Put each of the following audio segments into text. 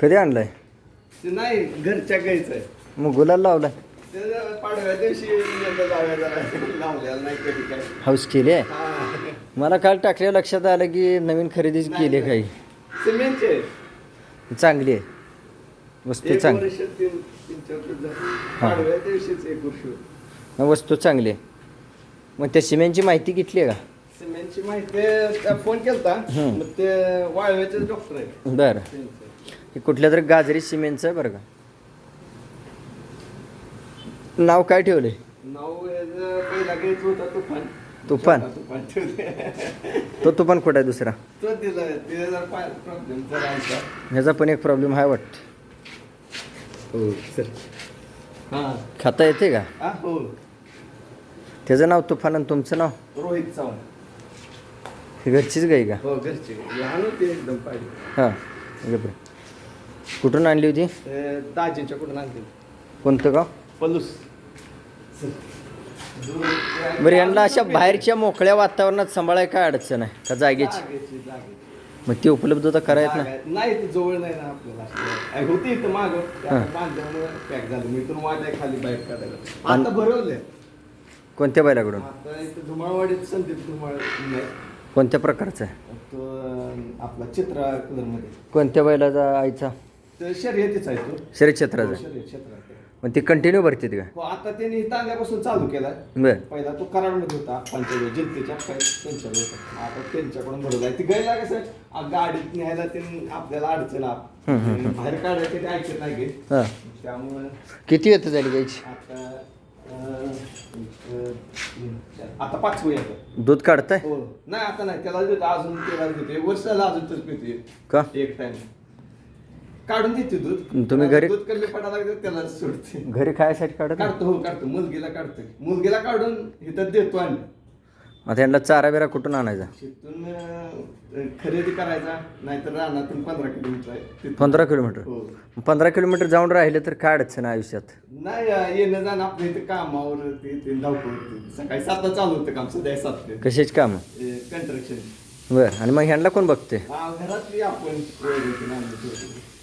कधी आणलाय? ते नाही घरच्या गाईचं आहे. मग गुलाल लावलाय. ते जरा पाडव्या दिवशी यंदा जाऊया जरा. लावलेला नाही कधी काय. हाऊस केली आहे? हा. मला काल टाकल्या लक्षात आलं की नवीन खरेदी केली आहे काही. सिमेंटचे चांगली आहे. वस्तू एक चांगली. वर्ष तीन तीन चार वर्ष झाली. पाडव्या दिवशीच एक वर्ष. वस्तू चांगली आहे. मग त्या सिमेंटची माहिती घेतली आहे सिमेंटची माहिती त्या फोन केलता. मग ते वाळव्याचे डॉक्टर आहे का बरं. त्यांचं. हे कुठल्या तरी गाजरी सिमेंटचं आहे बरं का. नाव काय होता तुफान. तुफान? तुफान तो तो पण कुठं आहे दुसरा? ह्याचा पण एक प्रॉब्लेम आहे वाटतं. हो सर हां. खाता येते का? हा हो. त्याचं नाव तुफान आणि तुमचं नाव? रोहित चव्हाण. ही घरचीच गाई का? हो कुठून आणली होती? दाजींच्या कुठून आणते कोणतं गाव? पलूस. बरं यांना अशा बाहेरच्या मोकळ्या वातावरणात सांभाळाय काय अडचण आहे? का जागेची? जागेची, जागेची. मग ती उपलब्धता करायत ना. जागा. नाही ते जवळ नाही ना आपल्याला. होती इथं माग. हां. पॅक झालं. मी तर माझ्या खाली बाईक काढायला आता भरवलंय. कोणत्या बैलाकडून? आता इथं धुमाळवाडीत संदीप धुमाळ नाही. कोणत्या प्रकारचा आहे? तो अं, आपला चित्रा कलरमध्ये कोणत्या बैलाचा आईचा? तर शर्यतीच आहे तो शरीर हो, क्षेत्राचा? शर्यत क्षेत्रात आहे. मग ती कंटिन्यू भरते का? हो आता त्यांनी इथं चालू केला बरं. पहिला तो कराडमध्ये होता आप्पांच्या वेळी जिंतीच्या त्यांच्याकडे होता. आता त्यांच्याकडून भरला ती गायला कसं आ, गाडीत न्यायला ते आपल्याला अडचण आप बाहेर काढायला ते ऐकत नाही हां. त्यामुळे किती येतं झाली गाईची आता अं, एक, आता पाचवं येतं. दूध काढताय? हो. नाही आता नाही. त्याला देतो. अजून त्याला देतो. एक वर्षाला अजून तर पिते का? एक टाइम काढून देते दूध. तुम्ही घरी- दूध कमी पडा लागतं त्याला सोडते. घरी खायसाठी काढत नाही? काढतो हो काढतो. मुलगीला काढतो मुलगीला काढून इथं देतो आणि आता यांना चारा बिरा कुठून आणायचा? अं, खरेदी करायचा. नाहीतर रानातून पंधरा किलोमीटर आहे. तिथून- पंधरा किलोमीटर? हो. पंधरा किलोमीटर जाऊन राहिले तर काय अडचण आहे आयुष्यात? नाही अं, येणं जाणं आपल्या इथे कामावर ते ते धावपळ होते. सकाळी सातला चालू होतं काम सध्या सात कशाची काम? कंस्ट्रक्शन बरं. आणि मग ह्यांना कोण बघते? घरातली आपण.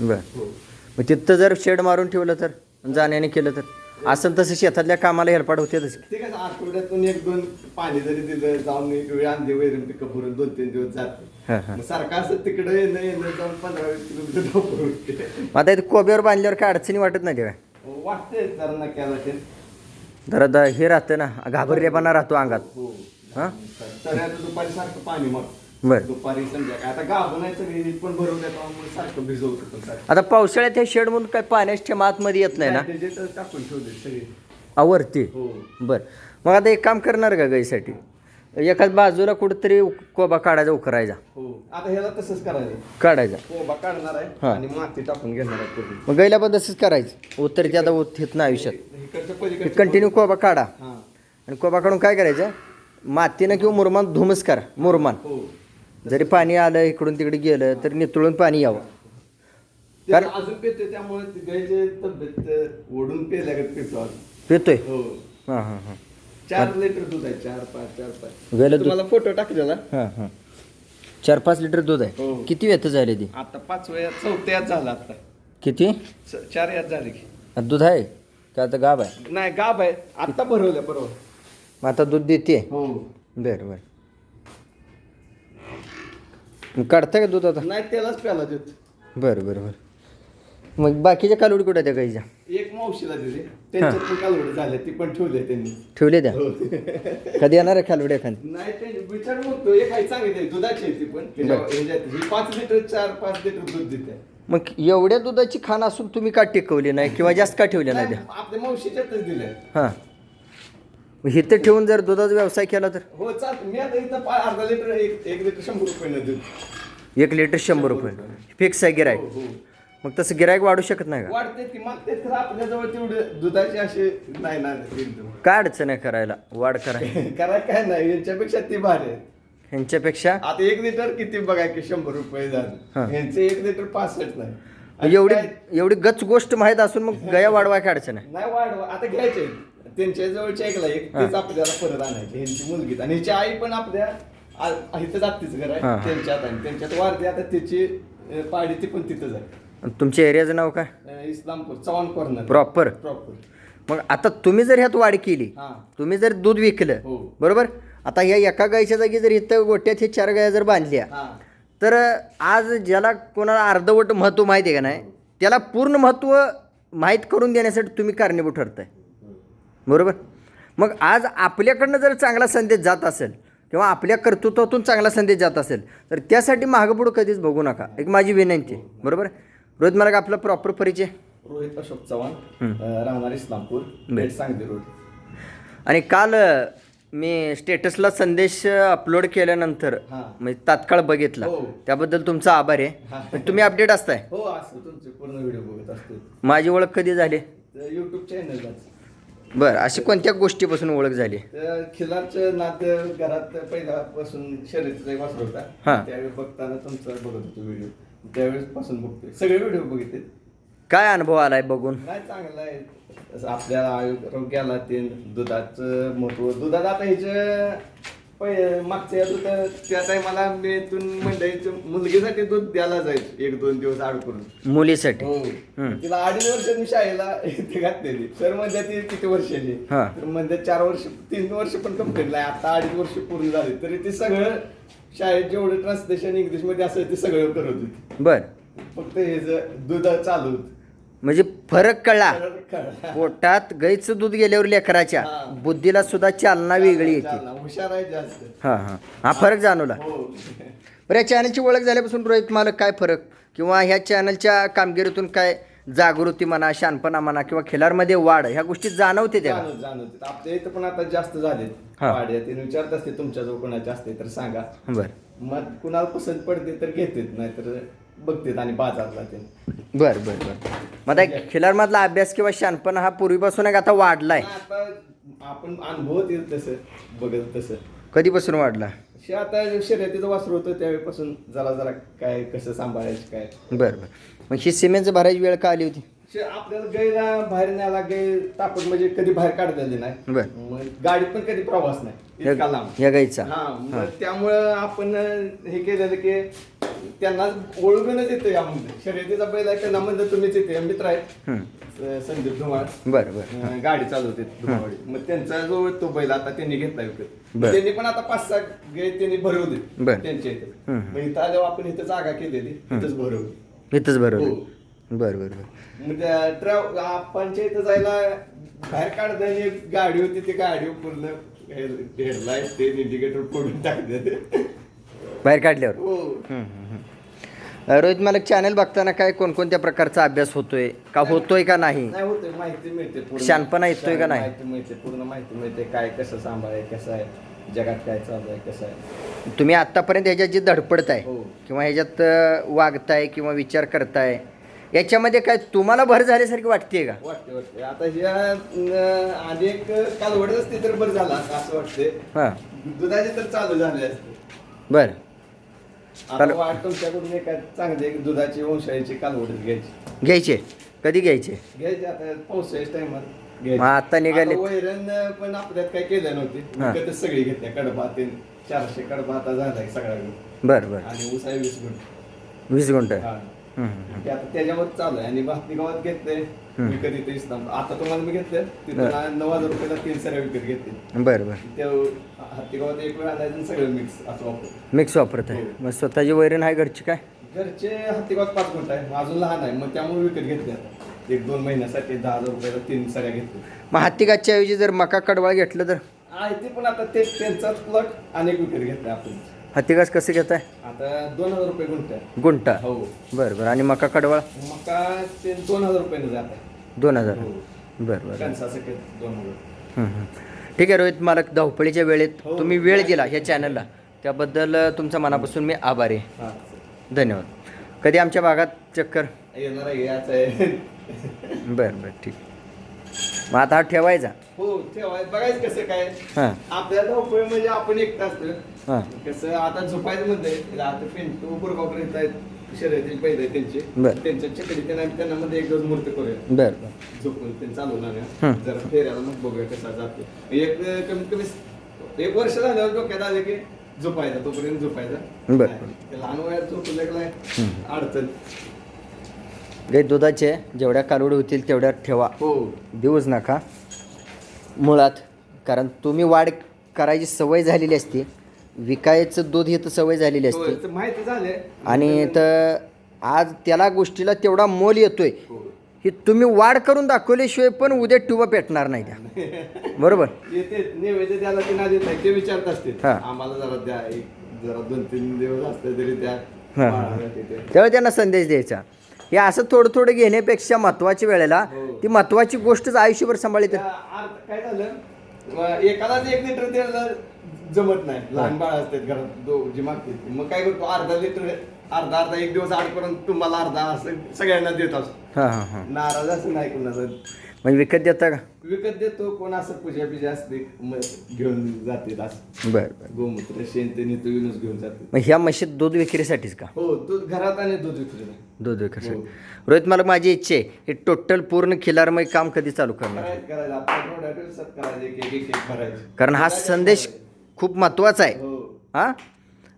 बरं. हो मग तिथं जर शेड मारून ठेवलं तर जाण्याने केलं तर? असं तसं शेतातल्या कामाला हेरपाट होते तसं. ते कसं आठवड्यातून एक दोन पाणी जरी दिलं जाऊन एक वेळ आणले वैरण पिकअप भरून दोन तीन दिवस जाते. हां हां. सारखं असं तिकडे येणं येणं जाऊन पंधरा वीस किलोमीटर धावपळ होते. मग आता इथे कोब्यावर बांधल्यावर काय अडचणी वाटत नाही ते काय वाटतंय जरा नक्याला ते जरा दा हे राहतं ना घाबरलेपणा राहतो अंगात. हो हां. तर आता दुपारी सारखं पाणी मग बरं. दुपारी संध्याकाळ. आता गाभण आहे सगळी पण भरून देतो मग सारखं भिजवतो पण सारखं. आता पावसाळ्यात हे शेडमधून काय पाण्याच्या मातमध्ये येत नाही ना? डिजिटल टाकून ठेवले सगळे. आवरते हो. बरं. मग आता एक काम करणार का गाईसाठी? एखाद बाजूला कुठंतरी कोबा काढायचा उकरायचा. हो. आता ह्याला तसंच करायचं. काढायचा. कोबा काढणार आहे हा. आणि माती टाकून घेणार आहे पूर्ण. मग गाईला पण तसंच करायचं. उतरते आता उत ना आयुष्यात. इकडच्या पलीकडच्या कंटिन्यू कोबा काढा. हा. आणि कोबा काढून काय करायचं? मातीनं किंवा मुरमान धुमच करा. मुरमान. हो. जरी पाणी आलं इकडून तिकडे गेलं तर नितळून पाणी यावं. ते कारण- अजून पेते त्यामुळे ती गायचे तब्येत ओढून पेल्यागत पितो अजून. पितोय? हो. हां हां हां. चार लिटर दूध आहे चार पाच चार पाच. दूध. तुम्हाला फोटो टाकलेला हां हां. चार पाच लिटर दूध आहे. हो. किती वेत झाले ती? आता पाच वेळा चौथ्यात झाला आता. किती? च- चार यात झाले की. आता दूध आहे? का आता गाब आहे? नाही गाब आहे. आता भरवलं बरोबर. मग आता दूध देते हो. बरं बरं. काढता का दूध आता? नाही त्यालाच प्याला दूध बरं बरं बरं. मग बाकीच्या कालवडी कुठे त्या गाईच्या? एक मावशीला दिली. त्यांच्यात पण कालवडी झाले ती पण ठेवले त्यांनी. ठेवले त्या? हो. कधी येणार आहे कालवडी एखादी? नाही ते विचार बघतो एक आहे चांगली दुधाची आहे ती पण. त्याच्या-. ह्याच्यात ही पाच लिटर चार पाच लिटर दूध देते. मग एवढ्या दुधाची खाण असून तुम्ही का टिकवली नाही किंवा जास्त का ठेवल्या नाही आपल्या मावशीच्यातच दिल्या. हां. इथं ठेवून जर दुधाचा व्यवसाय केला तर? हो चाल. मी आता इथं पा- अर्धा लिटर एक एक लिटर शंभर रुपये दूध एक लिटर शंभर रुपये. फिक्स आहे गिरायक हो, हो. मग तसं गिरायक वाढू शकत नाही का? वाढते की मागते तर आपल्याजवळ तेवढे दुधाचे असे नाही ना एकदम काय अडचण आहे करायला? वाढ करायला करा काय नाही यांच्यापेक्षा ती भारी आहे. ह्यांच्यापेक्षा आता एक लिटर किती बघा की शंभर रुपये हा. झालं यांचे एक लिटर पासष्ट नाही. आणि एवढी काय- एवढी गच गोष्ट माहीत असून मग गया वाढवाय काय अडचण आहे? नाही वाढवा. आता घ्यायचे. त्यांच्या जवळच्या ऐकला एक तेच आपल्याला परत आणायचे. ह्यांची मुलगी आणि ह्याची आई पण आपल्या आ- जातीच घर हा, आहे हा. त्यांच्यात आणि त्यांच्यात वाढते आता त्याची अं, पाडी ती पण तिथंच आहे. आणि तुमच्या एरियाचं नाव काय? अं, Islampur Chavan corner proper proper मग आता तुम्ही जर ह्यात वाढ केली हा. तुम्ही जर दूध विकलं हो. बरोबर? आता या एका गायच्या जागी जर इथं गोट्यात हे चार गाया जर बांधल्या हा. तर आज ज्याला कोणाला अर्धवट महत्त्व माहिती आहे का नाही त्याला पूर्ण महत्त्व माहीत करून देण्यासाठी तुम्ही कारणीभूत ठरताय. बरोबर? मग आज आपल्याकडनं जर चांगला संदेश जात असेल किंवा आपल्या कर्तृत्वातून चांगला संदेश जात असेल तर त्यासाठी मागं पुढं कधीच बघू नका. एक माझी विनंती आहे. बरोबर? रोहित मला आपला प्रॉपर परिचय. रोहित अशोक चव्हाण राहणार इस्लामपूर. पेठ सांगली रोड आणि काल मी स्टेटसला संदेश अपलोड केल्यानंतर. म्हणजे तात्काळ बघितला. हो. त्याबद्दल तुमचा आभार आहे. तुम्ही अपडेट असताय. हो पूर्ण व्हिडिओ बघत असतो. माझी ओळख कधी झाली? युट्यूब चॅनललाच बरं अशी कोणत्या गोष्टीपासून ओळख झाली? तर खिलारचं नातं घरात पहिल्यापासून शर्यतीचा एक वासर हा. होता त्यावेळी बघताना तुमचा बघत होतो व्हिडिओ त्यावेळेस पासून बघतोय. सगळे व्हिडिओ बघितले. काय अनुभव आलाय बघून? नाही चांगलं आहे. असं आपल्या आरोग्याला ते दुधाचं महत्त्व. दुधात आता ह्याचं मागच्या दुधात त्या टायमाला मी इथून मंडईचं मुलगीसाठी दूध द्यायला जायचं एक दोन दिवस आड करून. मुलीसाठी. हो. हम्म. तिला अडीच वर्ष मी शाळेला इथे घातलेली. सर म्हणजे ती किती वर्षाची हा. तर म्हणजे चार वर्ष तीन वर्ष पण कंप्लीट आहे आता अडीच वर्ष पूर्ण झाली. तरी ते सगळं शाळेत जेवढं ट्रान्सलेशन इंग्लिशमध्ये असेल ते सगळं करत होती. बर. फक्त हे जे दूध चालू होत. म्हणजे फरक कळला. पोटात गाईचं दूध गेल्यावर लेकराच्या. बुद्धीला सुद्धा चालना वेगळी येते. हुशार आहे जास्त. हां हां. हा फरक जाणवला. हो. बरं या चॅनलची ओळख झाल्यापासून रोहित मला काय फरक? किंवा ह्या चॅनलच्या कामगिरीतून काय जागृती म्हणा शानपणा म्हणा किंवा खिलारमध्ये वाढ ह्या गोष्टी जाणवते त्या जाणवत जाणवत. आपल्या इथं पण आता जास्त झाले हा. विचारत असते तुमच्याजवळ कोणाचे असते तर सांगा. बरं. मग कुणाला पसंत पडते तर घेतात नाहीतर बघतात आणि बाजारला ते बरं बरं बरं. मग आता खिलारमधला अभ्यास किंवा शानपणा हा पूर्वीपासून एक आता वाढलाय. आता आपण अनुभव येईल तसं बघत तसं. कधीपासून वाढला? शे आता शर्यतीचं वासरू होतं त्यावेळेपासून जरा जरा काय कसं सांभाळायचं काय. बरं बरं. मग ही सिमेंटचं भरायची वेळ का आली होती? आपल्याला गैला बाहेर न्यायला गै तापट म्हणजे कधी बाहेर काढलेली नाही. बरं. मग गाडीत पण कधी प्रवास नाही. इतका लांब. या गाईचा हा मग त्यामुळं आपण हे केलेलं की त्यांना ओळखूनच येतो यामध्ये शर्यतीचा बैल आहे त्यांना म्हणलं तुम्हीच येते मित्र आहेत. संदीप धुमाळ. बरं बरं. अं, गाडी चालवते मग त्यांचा जो तो बैल आता त्यांनी घेतला विकत. बरं. त्यांनी पण आता पाच सहा गे त्यांनी भरवले बरं. त्यांच्या इथे. मग इथं आल्यावर आपण इथं जागा केलेली इथंच भरवली. इथंच बरं हो. बरं बरं बरं. मग त्या ट्रॅव आपणच्या इथं जायला बाहेर काढताना एक गाडी होती ती गाडी पूर्ण हेडलाईट ते इंडिकेटर फोडून टाकले बाहेर काढल्यावर? हो. रोहित मला चॅनल बघताना काय कोणकोणत्या प्रकारचा अभ्यास होतोय? का होतोय का नाही? नाही होते माहिती मिळते पूर्ण. शहाणपणा येतोय का नाही? माहिती मिळते पूर्ण माहिती मिळते. काय कसं सांभाळाय कसं आहे? जगात काय चालू आहे कसं आहे? तुम्ही आत्तापर्यंत ह्याच्यात जे धडपडताय हो. किंवा ह्याच्यात अ, वागताय किंवा विचार करताय याच्यामध्ये काय तुम्हाला भर झाल्यासारखी वाटते का? वाटते वाटते. आता ह्या अं, आधी एक कालवड असते तर बरं झालं असं वाटते हां. दुधाचे तर चालू झाले असते. बरं. आता वाट तुमच्याकडून एक चांगली एक दुधाची वंशाळीची घ्यायची. घ्यायचे? कधी घ्यायचे? घ्यायची आता पावसाळ्याच्या टायमात मग आता निघाले वैरण पण आपल्यात काय केलं नव्हते. हा. विकतच सगळी घेतल्या. कडबा ते चारशे कडबा आता झालाय सगळा बरं बरं. आणि ऊस आहे वीस गुंठ. वीस गुंठ. हा. हं, हं, ते आता त्याच्यावर चालू आहे. आणि भाकरी गावात घेतले. विकत इथे इस्लाम आता तुम्हाला मी घेतलं तिथं नऊ हजार रुपयाला तीन सऱ्या विकत घेतले. हं. बरं बरं. ते हत्ती गावात एक वेळ आणायचं आणि सगळं मिक्स असं वापर. मिक्स वापरत आहे. मग स्वतःची वैरण आहे घरची काय? घरचे हत्ती गावात पाच गुंठ आहे. अजून लहान आहे. मग त्यामुळे विकत घेतले आता एक दोन महिन्यासाठी दहा हजार रुपयाला तीन सऱ्या घेतले मग हत्तीगाच्या ऐवजी जर मका कडवाळ घेतलं तर? आहे ते पण आता ते त्यांचाच प्लॉट अनेक विकत घेतले आपण. हत्तीगास कसं घेताय? आता दोन हजार रुपये गुंठ आहे. गुंटा हो. बरं बरं. आणि मका कडवाळ? मका ते दोन हजार रुपयाने जात आहे. दोन हजार. हो. बरं बरं. कणसासकट दोन हजार. हं, हं. ठीक आहे रोहित मालक धावपळीच्या वेळेत हो. तुम्ही वेळ दिला ह्या चॅनलला त्याबद्दल अ, तुमच्या मनापासून मी आभारी आहे. हा. धन्यवाद. कधी आमच्या भागात चक्कर? येणार आहे याच आहे. बरं बरं. ठीक. मग आता हा ठेवायचा? हो ठेवाय बघायचं कसं काय. हां. आपल्या धावपळ म्हणजे आपण एकटा असतो हां. कसं आता झोपायचं म्हणते आता पिंटू गुरगावकर येत आहेत शर्यती पहिले त्यांचे. बरं. त्यांच्या चकडी त्यांना त्यांना मध्ये एक दिवस मूर्ती करूया. बरं बरं. झोपून ते चालवणार हं. जरा फेऱ्याला मग बघूया कसा जाते एक कमीत कमी एक वर्ष झाल्यावर डोक्यात आले की झोपायचा तोपर्यंत झोपायचा. बरं. नाही, ते लहान वयात झोपू लागलाय. अडचण. गाई दुधाचे जेवढ्या कालवडी होतील तेवढ्या ठेवा. हो. देऊच नका. मुळात कारण तुम्ही वाढ करायची सवय झालेली असते. विकायचं दूध ही तर सवय झालेली असते तर माहिती झाले आणि तर आज त्याला गोष्टीला तेवढा मोल येतोय हो. ही तुम्ही वाढ करून दाखवल्याशिवाय पण उद्या टुबा पेटणार नाही त्या बरोबर येते नैवेद्य द्यायला ते ना देत नाही ते विचारत असते हा. आम्हाला जरा द्या एक जरा दोन तीन दिवस असले तरी त्या हा. बाळाला देते. त्यावेळी त्यांना संदेश द्यायचा हे असं थोडं थोडं घेण्यापेक्षा महत्त्वाच्या वेळेला हो. ती महत्त्वाची गोष्टच आयुष्यभर सांभाळते त्या अर्ध- काय झालं एकालाच एक लिटर जमत नाही. लहान बाळ असतात घरात दो जी मागते मग काय करतो अर्धा लिटर अर्धा अर्धा एक दिवस आड करून तुम्हाला अर्धा असं सगळ्यांना देत असतो. हां हां हां. नाराज असं नाही कोणाचं. म्हणजे विकत देता का? विकत देतो कोण असं पूजा बिजा असते मग घेऊन जाते असं. बरं बरं. गोमूत्र शेण ते नेतो येऊनच घेऊन जाते मग ह्या म्हशीत दूध विक्रीसाठीच का? हो दूध घरात आणि दूध विक्री दूध विक्रीसाठी. हो. रोहित मला माझी इच्छा आहे हे टोटल पूर्ण खिलारमय काम कधी चालू करणार? करायचं करायचं. आपण थोड्या दिवसात करायचं एक एक एक एक भरायचं. कारण हा संदेश खूप महत्त्वाचा आहे हो हां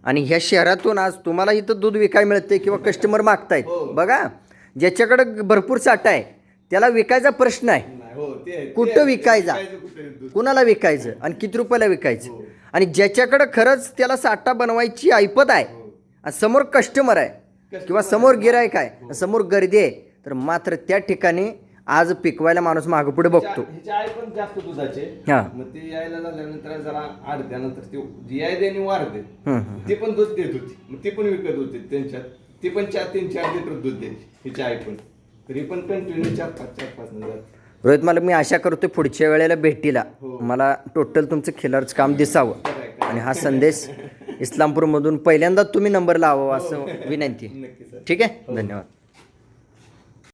आणि ह्या शहरातून आज तुम्हाला इथं दूध विकायला मिळते किंवा कस्टमर मागतायत हो. बघा ज्याच्याकडे भरपूर साठा आहे त्याला विकायचा प्रश्न आहे हो. कुठं. विकायचा? कुणाला विकायचं आणि किती रुपयाला विकायचं. आणि ज्याच्याकडं खरंच त्याला साठा बनवायची ऐपत आहे. आणि समोर कस्टमर आहे किंवा. समोर गिरायक आहे समोर गर्दी आहे तर मात्र त्या ठिकाणी आज पिकवायला माणूस मागं पुढे बघतो. आई पण जास्त दुधाचे हा. मग ती यायला झाल्यानंतर जरा आडत्यानंतर ती जी आई देणे वाढते हम्म, हम्म. ती पण दूध देत होती. मग ती पण विकत होती त्यांच्यात. ती पण चार तीन चार लिटर दूध द्यायची हिची आई पण. तरी पण कंटिन्यू चार पाच चार पाच जात. रोहित मला मी आशा करतो पुढच्या वेळेला भेटीला. हो. मला टोटल तुमचं खिलरचं काम दिसावं. आणि हा संदेश इस्लामपूरमधून पहिल्यांदा तुम्ही नंबर लावावा असं विनंती. नक्की सर. ठीक आहे? धन्यवाद.